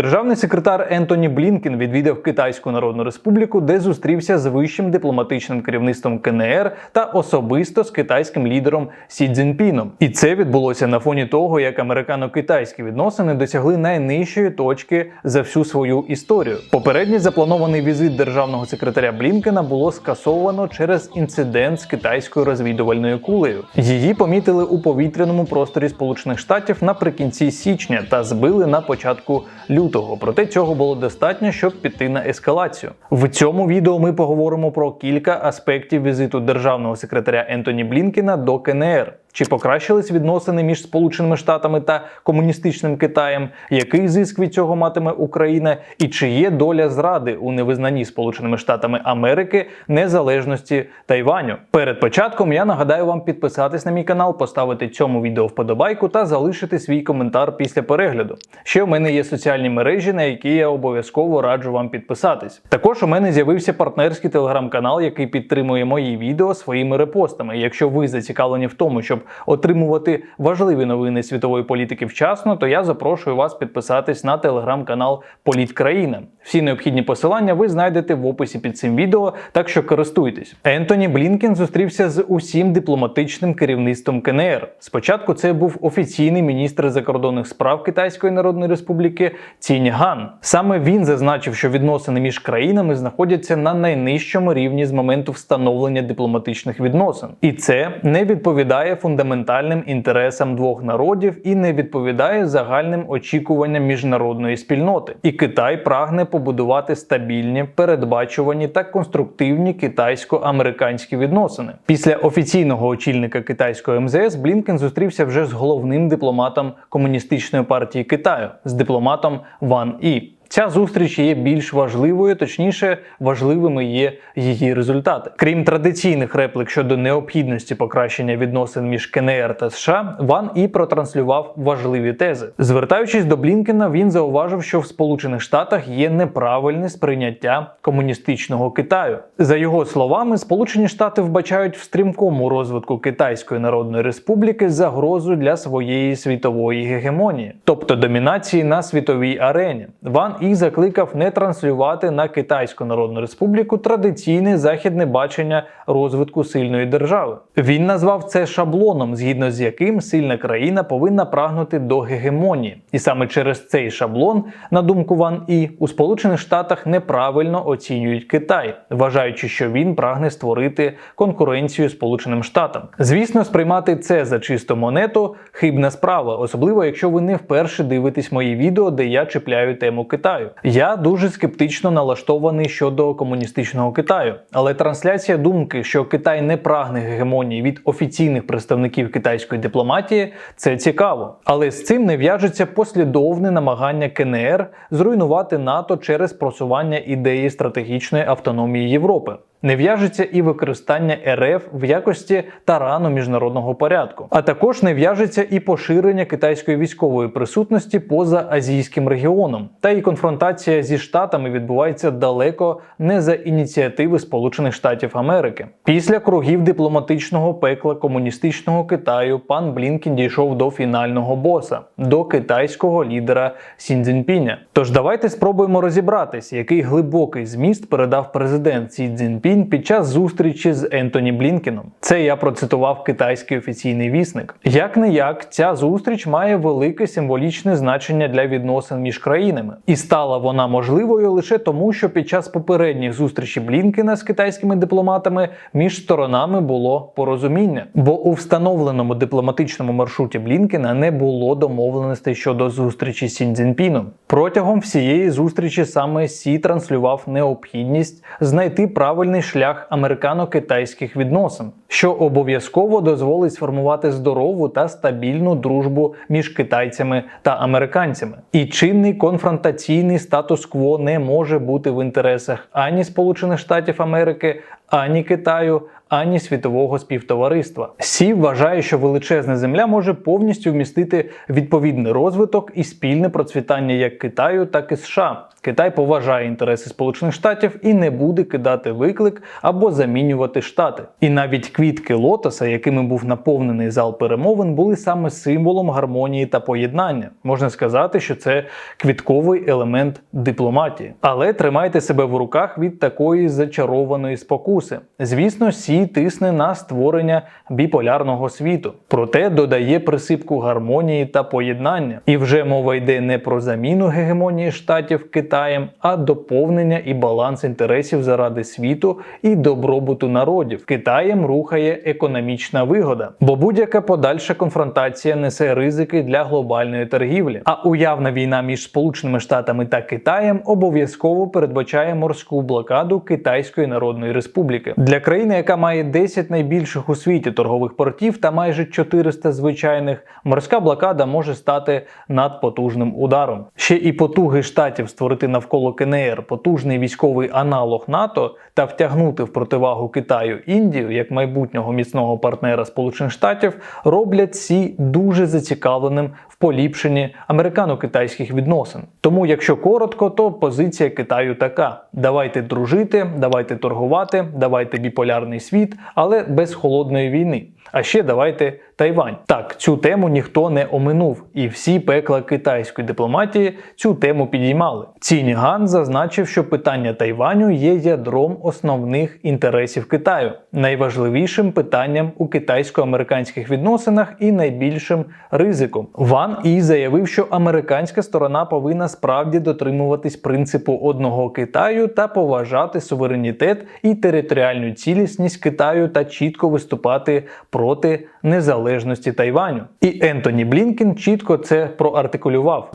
Державний секретар Ентоні Блінкен відвідав Китайську Народну Республіку, де зустрівся з вищим дипломатичним керівництвом КНР та особисто з китайським лідером Сі Цзіньпіном. І це відбулося на фоні того, як американо-китайські відносини досягли найнижчої точки за всю свою історію. Попередній запланований візит державного секретаря Блінкена було скасовано через інцидент з китайською розвідувальною кулею. Її помітили у повітряному просторі Сполучених Штатів наприкінці січня та збили на початку лютого. Проте цього було достатньо, щоб піти на ескалацію. В цьому відео ми поговоримо про кілька аспектів візиту державного секретаря Ентоні Блінкена до КНР. Чи покращились відносини між Сполученими Штатами та комуністичним Китаєм? Який зиск від цього матиме Україна? І чи є доля зради у невизнанні Сполученими Штатами Америки незалежності Тайваню? Перед початком я нагадаю вам підписатись на мій канал, поставити цьому відео вподобайку та залишити свій коментар після перегляду. Ще в мене є соціальні мережі, на які я обов'язково раджу вам підписатись. Також у мене з'явився партнерський телеграм-канал, який підтримує мої відео своїми репостами. Якщо ви зацікавлені в тому, щоб отримувати важливі новини світової політики вчасно, то я запрошую вас підписатись на телеграм-канал Політкраїна. Всі необхідні посилання ви знайдете в описі під цим відео, так що користуйтесь. Ентоні Блінкен зустрівся з усім дипломатичним керівництвом КНР. Спочатку це був офіційний міністр закордонних справ Китайської Народної Республіки Цінь Ган. Саме він зазначив, що відносини між країнами знаходяться на найнижчому рівні з моменту встановлення дипломатичних відносин, і це не відповідає фундаментальним інтересам двох народів і не відповідає загальним очікуванням міжнародної спільноти. І Китай прагне побудувати стабільні, передбачувані та конструктивні китайсько-американські відносини. Після офіційного очільника китайського МЗС Блінкен зустрівся вже з головним дипломатом комуністичної партії Китаю з дипломатом Ван І. Ця зустріч є більш важливою, точніше, важливими є її результати. Крім традиційних реплик щодо необхідності покращення відносин між КНР та США, Ван і протранслював важливі тези. Звертаючись до Блінкена, він зауважив, що в Сполучених Штатах є неправильне сприйняття комуністичного Китаю. За його словами, Сполучені Штати вбачають в стрімкому розвитку Китайської Народної Республіки загрозу для своєї світової гегемонії, тобто домінації на світовій арені. Ван і закликав не транслювати на Китайську Народну Республіку традиційне західне бачення розвитку сильної держави. Він назвав це шаблоном, згідно з яким сильна країна повинна прагнути до гегемонії, і саме через цей шаблон, на думку Ван І, у Сполучених Штатах неправильно оцінюють Китай, вважаючи, що він прагне створити конкуренцію Сполученим Штатам. Звісно, сприймати це за чисту монету хибна справа, особливо якщо ви не вперше дивитесь мої відео, де я чіпляю тему Китаю. Я дуже скептично налаштований щодо комуністичного Китаю, але трансляція думки, що Китай не прагне гегемонії від офіційних представників китайської дипломатії, це цікаво. Але з цим не в'яжеться послідовне намагання КНР зруйнувати НАТО через просування ідеї стратегічної автономії Європи. Не в'яжеться і використання РФ в якості тарану міжнародного порядку, а також не в'яжеться і поширення китайської військової присутності поза азійським регіоном. Та і конфронтація зі штатами відбувається далеко не за ініціативи Сполучених Штатів Америки. Після кругів дипломатичного пекла комуністичного Китаю пан Блінкен дійшов до фінального боса до китайського лідера Сін Цзіньпіня. Тож давайте спробуємо розібратись, який глибокий зміст передав президент Сі Цзіньпінь під час зустрічі з Ентоні Блінкеном. Це я процитував китайський офіційний вісник. Як не як, ця зустріч має велике символічне значення для відносин між країнами, і стала вона можливою лише тому, що під час попередніх зустрічей Блінкена з китайськими дипломатами між сторонами було порозуміння, бо у встановленому дипломатичному маршруті Блінкена не було домовленостей щодо зустрічі з Сіндзінпіном. Протягом всієї зустрічі саме Сі транслював необхідність знайти правильний шлях американо-китайських відносин, що обов'язково дозволить сформувати здорову та стабільну дружбу між китайцями та американцями. І чинний конфронтаційний статус-кво не може бути в інтересах ані Сполучених Штатів Америки, ані Китаю, ані світового співтовариства. Сі вважає, що величезна земля може повністю вмістити відповідний розвиток і спільне процвітання як Китаю, так і США. Китай поважає інтереси Сполучених Штатів і не буде кидати виклик або замінювати штати. І навіть квітки лотоса, якими був наповнений зал перемовин, були саме символом гармонії та поєднання. Можна сказати, що це квітковий елемент дипломатії. Але тримайте себе в руках від такої зачарованої спокуси. Звісно, Сі тисне на створення біполярного світу, проте додає присипку гармонії та поєднання. І вже мова йде не про заміну гегемонії штатів Китаєм, а доповнення і баланс інтересів заради світу і добробуту народів. Китаєм рухає економічна вигода, бо будь-яка подальша конфронтація несе ризики для глобальної торгівлі. А уявна війна між Сполученими Штатами та Китаєм обов'язково передбачає морську блокаду Китайської Народної Республіки для країни, яка має 10 найбільших у світі торгових портів та майже 400 звичайних. Морська блокада може стати надпотужним ударом. Ще і потуги штатів створити навколо КНР потужний військовий аналог НАТО та втягнути в противагу Китаю Індію як майбутнього міцного партнера Сполучених Штатів роблять Сі дуже зацікавленим в поліпшенні американо-китайських відносин. Тому, якщо коротко, то позиція Китаю така: давайте дружити, давайте торгувати, давайте біполярний світ, але без холодної війни. А ще давайте Тайвань. Так, цю тему ніхто не оминув, і всі пекла китайської дипломатії цю тему підіймали. Ціні Ган зазначив, що питання Тайваню є ядром основних інтересів Китаю, найважливішим питанням у китайсько-американських відносинах і найбільшим ризиком. Ван І заявив, що американська сторона повинна справді дотримуватись принципу одного Китаю та поважати суверенітет і територіальну цілісність Китаю та чітко виступати проти незалежності Тайваню. І Ентоні Блінкен чітко це проартикулював.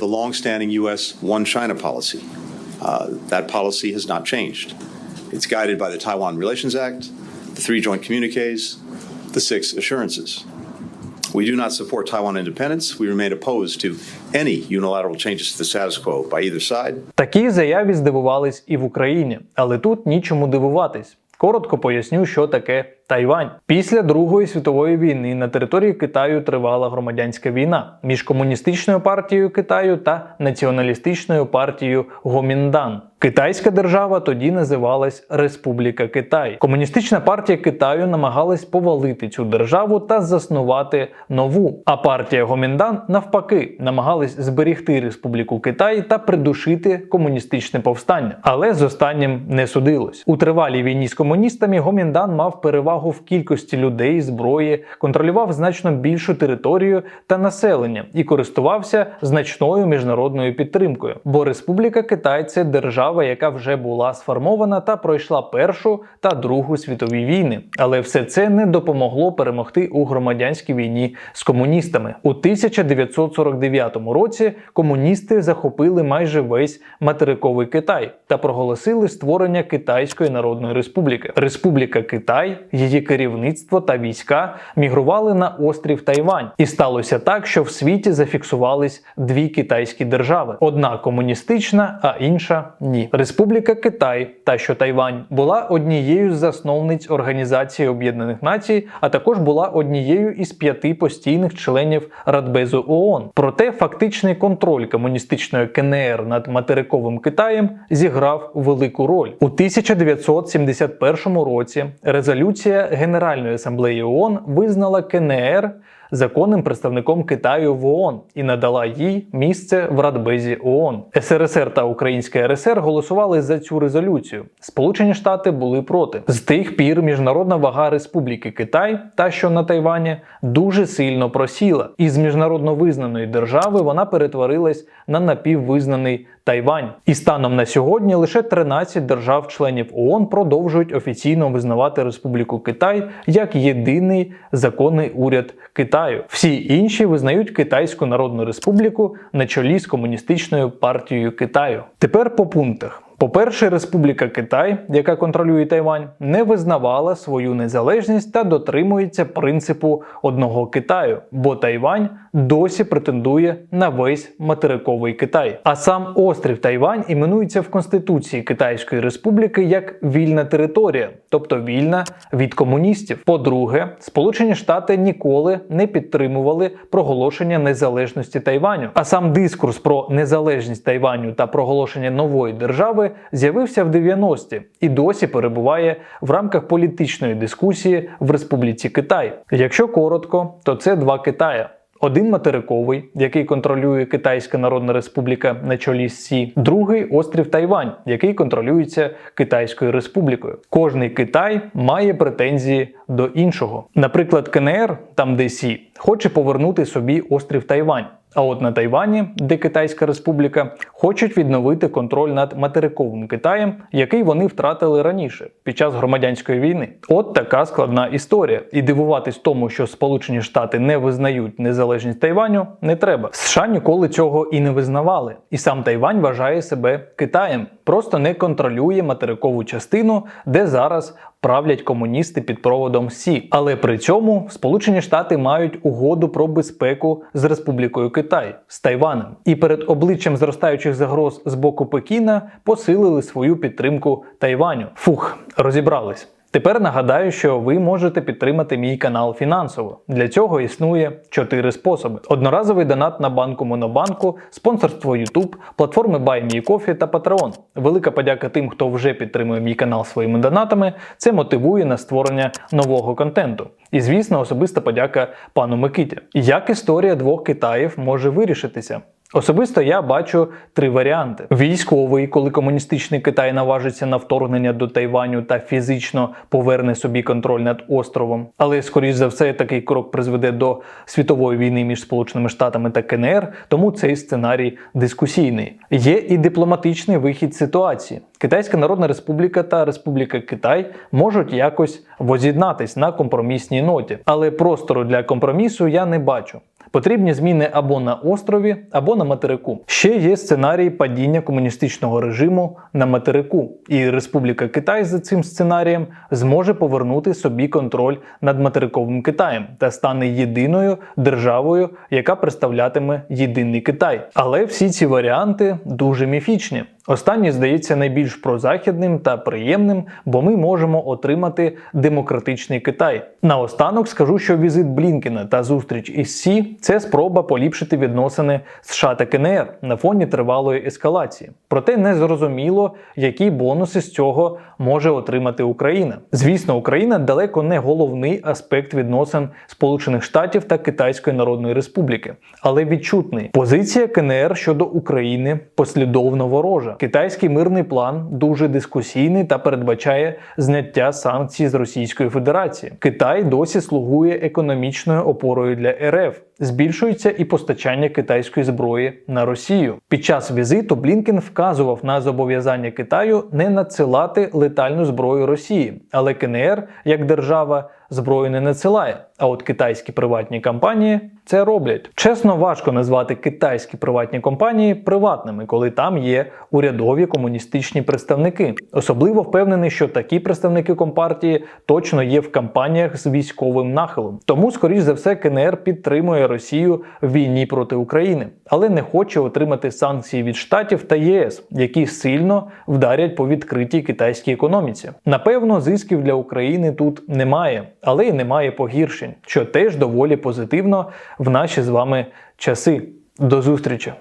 The long-standing U.S. One China policy. Uh, that policy has not changed. It's guided by the Taiwan Relations Act, the three joint communiques, the six assurances. We do not support Taiwan independence. We remain opposed to any unilateral changes to the status quo by either side. Такій заяві здивувались і в Україні, але тут нічому дивуватись. Коротко поясню, що таке Тайвань. Після Другої світової війни на території Китаю тривала громадянська війна між комуністичною партією Китаю та націоналістичною партією Гоміндан. Китайська держава тоді називалась Республіка Китай. Комуністична партія Китаю намагалась повалити цю державу та заснувати нову. А партія Гоміндан навпаки намагалась зберігти Республіку Китай та придушити комуністичне повстання. Але з останнім не судилось. У тривалій війні з комуністами Гоміндан мав перевагу в кількості людей, зброї, контролював значно більшу територію та населення і користувався значною міжнародною підтримкою. Бо Республіка Китай це держава, яка вже була сформована та пройшла Першу та Другу світові війни. Але все це не допомогло перемогти у громадянській війні з комуністами. У 1949 році комуністи захопили майже весь материковий Китай та проголосили створення Китайської Народної Республіки. Республіка Китай, її керівництво та війська мігрували на острів Тайвань, і сталося так, що в світі зафіксувались дві китайські держави: одна комуністична, а інша ні. Республіка Китай та що Тайвань була однією з засновниць Організації Об'єднаних Націй, а також була однією із п'яти постійних членів Радбезу ООН. Проте фактичний контроль комуністичної КНР над материковим Китаєм зіграв велику роль у 1971 році. Резолюція Генеральної асамблеї ООН визнала КНР законним представником Китаю в ООН і надала їй місце в Радбезі ООН. СРСР та Українська РСР голосували за цю резолюцію. Сполучені Штати були проти. З тих пір міжнародна вага Республіки Китай, та що на Тайвані, дуже сильно просіла. Із міжнародно визнаної держави вона перетворилась на напіввизнаний Тайвань. І станом на сьогодні лише 13 держав-членів ООН продовжують офіційно визнавати Республіку Китай як єдиний законний уряд Китаю. Всі інші визнають Китайську Народну Республіку на чолі з комуністичною партією Китаю. Тепер по пунктах. По-перше, Республіка Китай, яка контролює Тайвань, не визнавала свою незалежність та дотримується принципу одного Китаю, бо Тайвань досі претендує на весь материковий Китай. А сам острів Тайвань іменується в Конституції Китайської Республіки як вільна територія, тобто вільна від комуністів. По-друге, Сполучені Штати ніколи не підтримували проголошення незалежності Тайваню. А сам дискурс про незалежність Тайваню та проголошення нової держави з'явився в 90-ті і досі перебуває в рамках політичної дискусії в Республіці Китай. Якщо коротко, то це два Китая. Один материковий, який контролює Китайська Народна Республіка на чолі з Сі, другий острів Тайвань, який контролюється Китайською Республікою. Кожний Китай має претензії до іншого. Наприклад, КНР, там де Сі, хоче повернути собі острів Тайвань. А от на Тайвані, де Китайська Республіка, хочуть відновити контроль над материковим Китаєм, який вони втратили раніше під час громадянської війни. От така складна історія. І дивуватись тому, що Сполучені Штати не визнають незалежність Тайваню, не треба. США ніколи цього і не визнавали. І сам Тайвань вважає себе Китаєм, просто не контролює материкову частину, де зараз правлять комуністи під проводом Сі. Але при цьому Сполучені Штати мають угоду про безпеку з Республікою Китай з Тайваном. І перед обличчям зростаючих загроз з боку Пекіна посилили свою підтримку Тайваню. Фух, розібрались. Тепер нагадаю, що ви можете підтримати мій канал фінансово. Для цього існує чотири способи: одноразовий донат на банку Монобанку, спонсорство YouTube, платформи BuyMeCoffee та Patreon. Велика подяка тим, хто вже підтримує мій канал своїми донатами. Це мотивує на створення нового контенту. І звісно, особиста подяка пану Микиті. Як історія двох Китаїв може вирішитися? Особисто я бачу три варіанти: військовий, коли комуністичний Китай наважиться на вторгнення до Тайваню та фізично поверне собі контроль над островом. Але скоріш за все такий крок призведе до світової війни між Сполученими Штатами та КНР, тому цей сценарій дискусійний. Є і дипломатичний вихід ситуації. Китайська Народна Республіка та Республіка Китай можуть якось воз'єднатись на компромісній ноті, але простору для компромісу я не бачу. Потрібні зміни або на острові, або на материку. Ще є сценарій падіння комуністичного режиму на материку, і Республіка Китай за цим сценарієм зможе повернути собі контроль над материковим Китаєм та стане єдиною державою, яка представлятиме єдиний Китай. Але всі ці варіанти дуже міфічні. Останній здається найбільш прозахідним та приємним, бо ми можемо отримати демократичний Китай. Наостанок скажу, що візит Блінкена та зустріч із Це спроба поліпшити відносини США та КНР на фоні тривалої ескалації. Проте не зрозуміло, які бонуси з цього може отримати Україна. Звісно, Україна далеко не головний аспект відносин Сполучених Штатів та Китайської Народної Республіки, але відчутний. Позиція КНР щодо України послідовно ворожа. Китайський мирний план дуже дискусійний та передбачає зняття санкцій з Російської Федерації. Китай досі слугує економічною опорою для РФ. Збільшується і постачання китайської зброї на Росію. Під час візиту Блінкен вказував на зобов'язання Китаю не надсилати летальну зброю Росії, але КНР як держава зброю не надсилає. А от китайські приватні компанії це роблять. Чесно, важко назвати китайські приватні компанії приватними, коли там є урядові комуністичні представники. Особливо впевнений, що такі представники компартії точно є в компаніях з військовим нахилом. Тому, скоріш за все, КНР підтримує Росію в війні проти України, але не хоче отримати санкції від Штатів та ЄС, які сильно вдарять по відкритій китайській економіці. Напевно, зисків для України тут немає, але й немає погіршень, що теж доволі позитивно в наші з вами часи. До зустрічі!